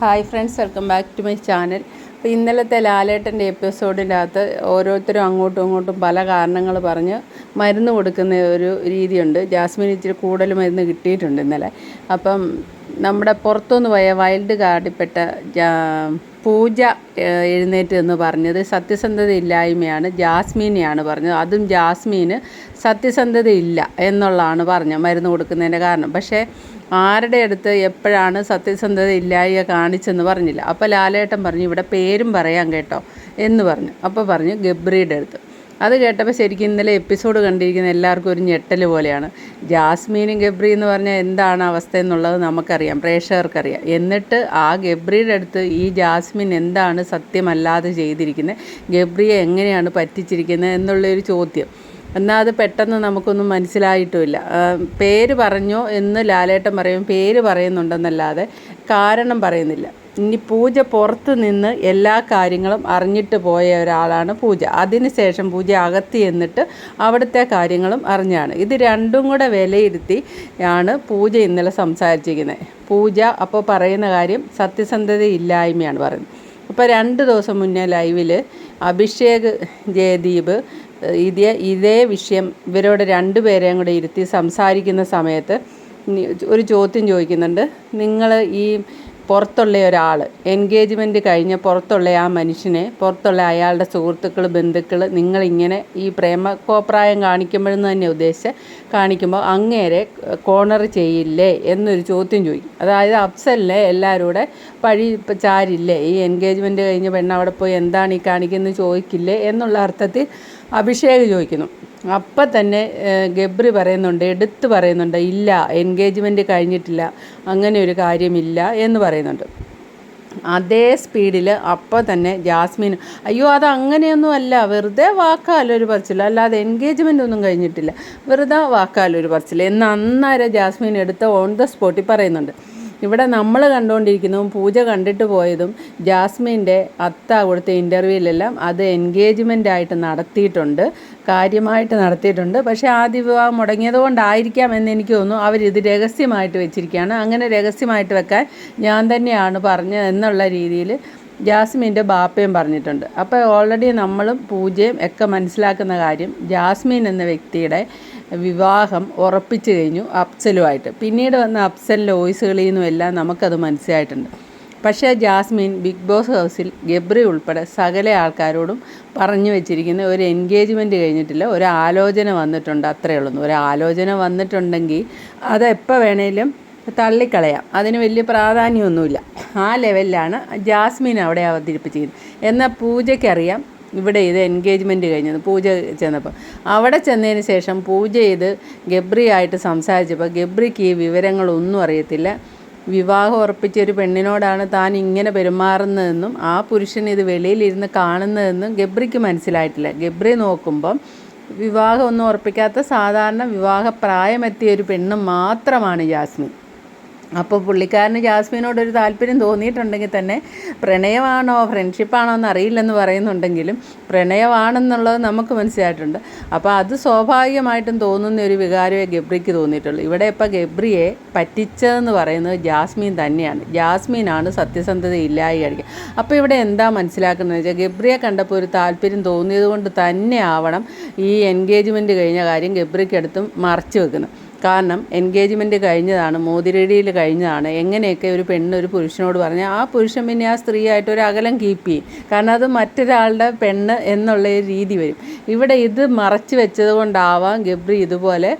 Hi friends welcome back to my channel അപ്പോൾ ഇന്നലത്തെ ലാലേട്ടന്റെ എപ്പിസോഡിന്റെ അകത്ത് ഓരോരുത്തരും അങ്ങോട്ടും ഇങ്ങോട്ടും പല കാരണങ്ങൾ പറഞ്ഞ് മരുന്ന് കൊടുക്കുന്ന ഒരു രീതിയുണ്ട്. ജാസ്മിൻ ഇച്ചിരി കൂടുതൽ മരുന്ന് കിട്ടിയിട്ടുണ്ട് ഇന്നലെ. അപ്പം നമ്മുടെ പുറത്തുനിന്ന് പോയ വൈൽഡ് കാർഡിൽപ്പെട്ട പൂജ എഴുന്നേറ്റ് എന്ന് പറഞ്ഞത് സത്യസന്ധത ഇല്ലായ്മയാണ് ജാസ്മീനെയാണ് പറഞ്ഞത്. അതും ജാസ്മീന് സത്യസന്ധത ഇല്ല എന്നുള്ളതാണ് പറഞ്ഞത് മരുന്ന് കൊടുക്കുന്നതിന്റെ കാരണം. പക്ഷേ ആരുടെ അടുത്ത് എപ്പോഴാണ് സത്യസന്ധത ഇല്ലായ്മ കാണിച്ചെന്ന് പറഞ്ഞില്ല. അപ്പോൾ ലാലേട്ടൻ പറഞ്ഞു ഇവിടെ പേരും പറയാം കേട്ടോ എന്ന് പറഞ്ഞു. അപ്പോൾ പറഞ്ഞു ഗബ്രിയുടെ അടുത്ത്. അത് കേട്ടപ്പോൾ ശരിക്കും ഇന്നലെ എപ്പിസോഡ് കണ്ടിരിക്കുന്ന എല്ലാവർക്കും ഒരു ഞെട്ടൽ പോലെയാണ്. ജാസ്മീനും ഗബ്രി എന്ന് പറഞ്ഞാൽ എന്താണ് അവസ്ഥ എന്നുള്ളത് നമുക്കറിയാം പ്രേക്ഷകർക്കറിയാം. എന്നിട്ട് ആ ഗബ്രിയുടെ അടുത്ത് ഈ ജാസ്മിൻ എന്താണ് സത്യമല്ലാതെ ചെയ്തിരിക്കുന്നത് ഗബ്രിയെ എങ്ങനെയാണ് പറ്റിച്ചിരിക്കുന്നത് എന്നുള്ളൊരു ചോദ്യം. എന്നാൽ അത് പെട്ടെന്ന് നമുക്കൊന്നും മനസ്സിലായിട്ടുമില്ല. പേര് പറഞ്ഞോ എന്ന് ലാലേട്ടൻ പറയും. പേര് പറയുന്നുണ്ടെന്നല്ലാതെ കാരണം പറയുന്നില്ല. ഇനി പൂജ പുറത്ത് നിന്ന് എല്ലാ കാര്യങ്ങളും അറിഞ്ഞിട്ട് പോയ ഒരാളാണ് പൂജ. അതിനുശേഷം പൂജ അകത്ത് എന്നിട്ട് അവിടുത്തെ കാര്യങ്ങളും അറിഞ്ഞാണ്. ഇത് രണ്ടും കൂടെ വിലയിരുത്തി ആണ് പൂജ ഇന്നലെ സംസാരിച്ചിരിക്കുന്നത്. പൂജ അപ്പോൾ പറയുന്ന കാര്യം സത്യസന്ധത ഇല്ലായ്മയാണ് പറയുന്നത്. അപ്പോൾ രണ്ട് ദിവസം മുന്നേ ലൈവിൽ അഭിഷേക് ജയദീപ് ഇതേ ഇതേ വിഷയം ഇവരോട് രണ്ടുപേരെയും കൂടെ ഇരുത്തി സംസാരിക്കുന്ന സമയത്ത് ഒരു ചോദ്യം ചോദിക്കുന്നുണ്ട്. നിങ്ങൾ ഈ പുറത്തുള്ള ഒരാൾ എൻഗേജ്മെന്റ് കഴിഞ്ഞ് പുറത്തുള്ള ആ മനുഷ്യനെ പുറത്തുള്ള അയാളുടെ സുഹൃത്തുക്കൾ ബന്ധുക്കൾ നിങ്ങളിങ്ങനെ ഈ പ്രേമ കോപ്രായം കാണിക്കുമ്പോഴെന്ന് തന്നെ ഉദ്ദേശിച്ച് കാണിക്കുമ്പോൾ അങ്ങേരെ കോണർ ചെയ്യില്ലേ എന്നൊരു ചോദ്യം ചോദിക്കും. അതായത് അഫ്സലിനെ എല്ലാവരും കൂടെ പഴി ചാരില്ലേ? ഈ എൻഗേജ്മെന്റ് കഴിഞ്ഞ് പെണ്ണ് അവിടെ പോയി എന്താണ് ഈ കാണിക്കുന്നത് ചോദിക്കില്ലേ എന്നുള്ള അർത്ഥത്തിൽ അഭിഷേക് ചോദിക്കുന്നു. അപ്പം തന്നെ ഗബ്രി പറയുന്നുണ്ട് എടുത്ത് പറയുന്നുണ്ട് ഇല്ല എൻഗേജ്മെന്റ് കഴിഞ്ഞിട്ടില്ല അങ്ങനെ ഒരു കാര്യമില്ല എന്ന് പറയുന്നുണ്ട്. അതേ സ്പീഡിൽ അപ്പോൾ തന്നെ ജാസ്മിൻ അയ്യോ അത് അങ്ങനെയൊന്നും അല്ല വെറുതെ വാക്കാലൊരു പറച്ചില്ല അല്ലാതെ എൻഗേജ്മെന്റ് ഒന്നും കഴിഞ്ഞിട്ടില്ല വെറുതെ വാക്കാലൊരു പറച്ചില്ല എന്ന് അന്നേരം ജാസ്മിൻ എടുത്ത് ഓൺ ദ സ്പോട്ടിൽ പറയുന്നുണ്ട്. ഇവിടെ നമ്മൾ കണ്ടുകൊണ്ടിരിക്കുന്നതും പൂജ കണ്ടിട്ട് പോയതും ജാസ്മിന്റെ അത്ത കൊടുത്ത ഇന്റർവ്യൂവിലെല്ലാം അത് എൻഗേജ്മെന്റ് ആയിട്ട് നടത്തിയിട്ടുണ്ട് കാര്യമായിട്ട് നടത്തിയിട്ടുണ്ട്. പക്ഷേ ആദ്യ വിവാഹം മുടങ്ങിയത് കൊണ്ടായിരിക്കാം എന്ന് എനിക്ക് തോന്നുന്നു. അവരിത് രഹസ്യമായിട്ട് വെച്ചിരിക്കുകയാണ്. അങ്ങനെ രഹസ്യമായിട്ട് വെക്കാൻ ഞാൻ തന്നെയാണ് പറഞ്ഞത് എന്നുള്ള രീതിയിൽ ജാസ്മിന്റെ ബാപ്പയും പറഞ്ഞിട്ടുണ്ട്. അപ്പോൾ ഓൾറെഡി നമ്മളും പൂജയും ഒക്കെ മനസ്സിലാക്കുന്ന കാര്യം ജാസ്മിൻ എന്ന വ്യക്തിയുടെ വിവാഹം ഉറപ്പിച്ചു കഴിഞ്ഞു അഫ്സലുമായിട്ട്. പിന്നീട് വന്ന അഫ്സലിന്റെ വോയിസുകളിൽ നിന്നും എല്ലാം നമുക്കത് മനസ്സിലായിട്ടുണ്ട്. പക്ഷേ ജാസ്മിൻ ബിഗ് ബോസ് ഹൗസിൽ ഗബ്രി ഉൾപ്പെടെ സകല ആൾക്കാരോടും പറഞ്ഞു വെച്ചിരിക്കുന്ന ഒരു എൻഗേജ്മെന്റ് കഴിഞ്ഞിട്ടില്ല. ഒരു ആലോചന വന്നിട്ടുണ്ട് അത്രയേ ഉള്ളൂ. ഒരു ആലോചന വന്നിട്ടുണ്ടെങ്കിൽ അത് എപ്പോൾ വേണേലും തള്ളിക്കളയാം. അതിന് വലിയ പ്രാധാന്യമൊന്നുമില്ല. ആ ലെവലിലാണ് ജാസ്മിൻ അവിടെ അവതരിപ്പിച്ചിരിക്കുന്നത്. എന്നാൽ പൂജയ്ക്കറിയാം ഇവിടെ ഇത് എൻഗേജ്മെന്റ് കഴിഞ്ഞത്. പൂജ ചെന്നപ്പോൾ. അവിടെ ചെന്നതിന് ശേഷം പൂജ ചെയ്ത് ഗബ്രിയായിട്ട് സംസാരിച്ചപ്പോൾ ഗബ്രിക്ക് ഈ വിവരങ്ങളൊന്നും അറിയത്തില്ല. വിവാഹം ഉറപ്പിച്ച ഒരു പെണ്ണിനോടാണ് താൻ ഇങ്ങനെ പെരുമാറുന്നതെന്നും ആ പുരുഷൻ ഇത് വെളിയിലിരുന്ന് കാണുന്നതെന്നും ഗബ്രിക്ക് മനസ്സിലായിട്ടില്ല. ഗബ്രി നോക്കുമ്പം വിവാഹമൊന്നും ഉറപ്പിക്കാത്ത സാധാരണ വിവാഹ പ്രായമെത്തിയ ഒരു പെണ്ണ് മാത്രമാണ് ജാസ്മിൻ. അപ്പോൾ പുള്ളിക്കാരന് ജാസ്മിനോട് ഒരു താല്പര്യം തോന്നിയിട്ടുണ്ടെങ്കിൽ തന്നെ പ്രണയമാണോ ഫ്രണ്ട്ഷിപ്പാണോ എന്ന് അറിയില്ലെന്ന് പറയുന്നുണ്ടെങ്കിലും പ്രണയമാണെന്നുള്ളത് നമുക്ക് മനസ്സിലായിട്ടുണ്ട്. അപ്പോൾ അത് സ്വാഭാവികമായിട്ടും തോന്നുന്ന ഒരു വികാരമേ ഗബ്രിക്ക് തോന്നിയിട്ടുള്ളൂ. ഇവിടെ ഇപ്പോൾ ഗബ്രിയെ പറ്റിച്ചതെന്ന് പറയുന്നത് ജാസ്മിൻ തന്നെയാണ്. ജാസ്മിനാണ് സത്യസന്ധത ഇല്ലായി കഴിക്കുക അപ്പോൾ ഇവിടെ എന്താ മനസ്സിലാക്കുന്നത് വെച്ചാൽ ഗബ്രിയെ കണ്ടപ്പോൾ ഒരു താല്പര്യം തോന്നിയത് കൊണ്ട് തന്നെ ആവണം ഈ എൻഗേജ്മെന്റ് കഴിഞ്ഞ കാര്യം ഗബ്രിക്കടുത്തും മറച്ചു വെക്കുന്നത് കാരണം എൻഗേജ്മെന്റ് കഴിഞ്ഞതാണ് മോതിരടിയിൽ കഴിഞ്ഞതാണ്. എങ്ങനെയൊക്കെ ഒരു പെണ്ണ് ഒരു പുരുഷനോട് പറഞ്ഞാൽ ആ പുരുഷൻ പിന്നെ ആ സ്ത്രീയായിട്ട് ഒരു അകലം കീപ്പ് ചെയ്യും. കാരണം അത് മറ്റൊരാളുടെ പെണ്ണ് എന്നുള്ള രീതി വരും. ഇവിടെ ഇത് മറച്ചു വെച്ചത് കൊണ്ടാവാം ഗബ്രി ഇതുപോലെ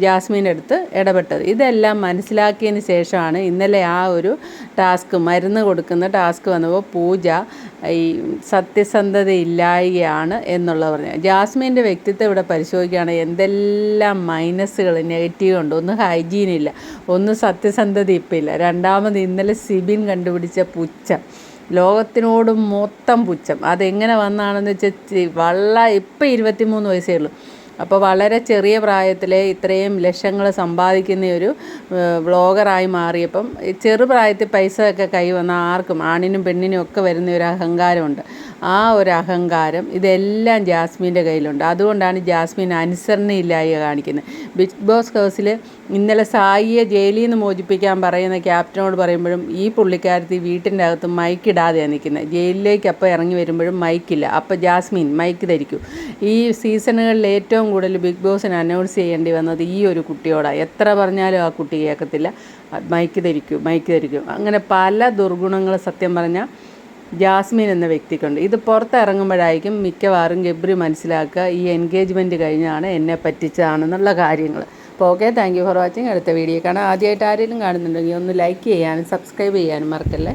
ജാസ്മിൻ അടുത്ത് ഇടപെട്ടത്. ഇതെല്ലാം മനസ്സിലാക്കിയതിന് ശേഷമാണ് ഇന്നലെ ആ ഒരു ടാസ്ക് മരുന്ന് കൊടുക്കുന്ന ടാസ്ക് വന്നപ്പോൾ പൂജ ഈ സത്യസന്ധത ഇല്ലായികയാണ് എന്നുള്ളത് പറഞ്ഞു. ജാസ്മിന്റെ വ്യക്തിത്വം ഇവിടെ പരിശോധിക്കുകയാണ് എന്തെല്ലാം മൈനസുകൾ നെഗറ്റീവ് ഉണ്ട്. ഒന്ന് ഹൈജീൻ ഇല്ല ഒന്ന് സത്യസന്ധത ഇപ്പം ഇല്ല. രണ്ടാമത് ഇന്നലെ സിബിൻ കണ്ടുപിടിച്ച പുച്ഛം. ലോകത്തിനോട് മൊത്തം പുച്ഛം. അതെങ്ങനെ വന്നാണെന്ന് വെച്ചാൽ വള്ള ഇപ്പം ഇരുപത്തിമൂന്ന് വയസ്സേ ഉള്ളൂ. അപ്പോൾ വളരെ ചെറിയ പ്രായത്തിലെ ഇത്രയും ലക്ഷങ്ങൾ സമ്പാദിക്കുന്ന ഒരു വ്ളോഗറായി മാറിയപ്പം ചെറുപ്രായത്തിൽ പൈസ ഒക്കെ കൈ വന്ന ആർക്കും ആണിനും പെണ്ണിനും ഒക്കെ വരുന്ന ഒരു അഹങ്കാരമുണ്ട്. ആ ഒരു അഹങ്കാരം ഇതെല്ലാം ജാസ്മിന്റെ കയ്യിലുണ്ട്. അതുകൊണ്ടാണ് ജാസ്മിൻ അനുസരണയില്ലായ്മ കാണിക്കുന്നത്. ബിഗ് ബോസ് ഹൗസിൽ ഇന്നലെ സായിയെ ജയിലിൽ നിന്ന് മോചിപ്പിക്കാൻ പറയുന്ന ക്യാപ്റ്റനോട് പറയുമ്പോഴും ഈ പുള്ളിക്കാരത്തി വീട്ടിന്റെ അകത്ത് മൈക്കിടാതെയാണ് നിൽക്കുന്നത് ജയിലിലേക്ക് അപ്പോൾ ഇറങ്ങി വരുമ്പോഴും മൈക്കില്ല. അപ്പോൾ ജാസ്മിൻ മൈക്ക് ധരിക്കും. ഈ സീസണുകളിൽ ഏറ്റവും കൂടുതൽ ബിഗ് ബോസിന് അനൗൺസ് ചെയ്യേണ്ടി വന്നത് ഈ ഒരു കുട്ടിയോടാണ് എത്ര പറഞ്ഞാലും ആ കുട്ടി കേൾക്കത്തില്ല. മൈക്ക് ധരിക്കും മൈക്ക് ധരിക്കും. അങ്ങനെ പല ദുർഗുണങ്ങൾ സത്യം പറഞ്ഞാൽ ജാസ്മിൻ എന്ന വ്യക്തിക്കുണ്ട്. ഇത് പുറത്തിറങ്ങുമ്പോഴായിരിക്കും മിക്കവാറും ഗബ്രി മനസ്സിലാക്കുക ഈ എൻഗേജ്മെന്റ് കഴിഞ്ഞാണ് എന്നെ പറ്റിച്ചതാണെന്നുള്ള കാര്യങ്ങൾ. അപ്പോൾ okay thank you for watching. അടുത്ത വീഡിയോ കാണാം. ആദ്യമായിട്ട് ആരെങ്കിലും കാണുന്നുണ്ടെങ്കിൽ ഒന്ന് ലൈക്ക് ചെയ്യാനും സബ്സ്ക്രൈബ് ചെയ്യാനും മറക്കല്ലേ?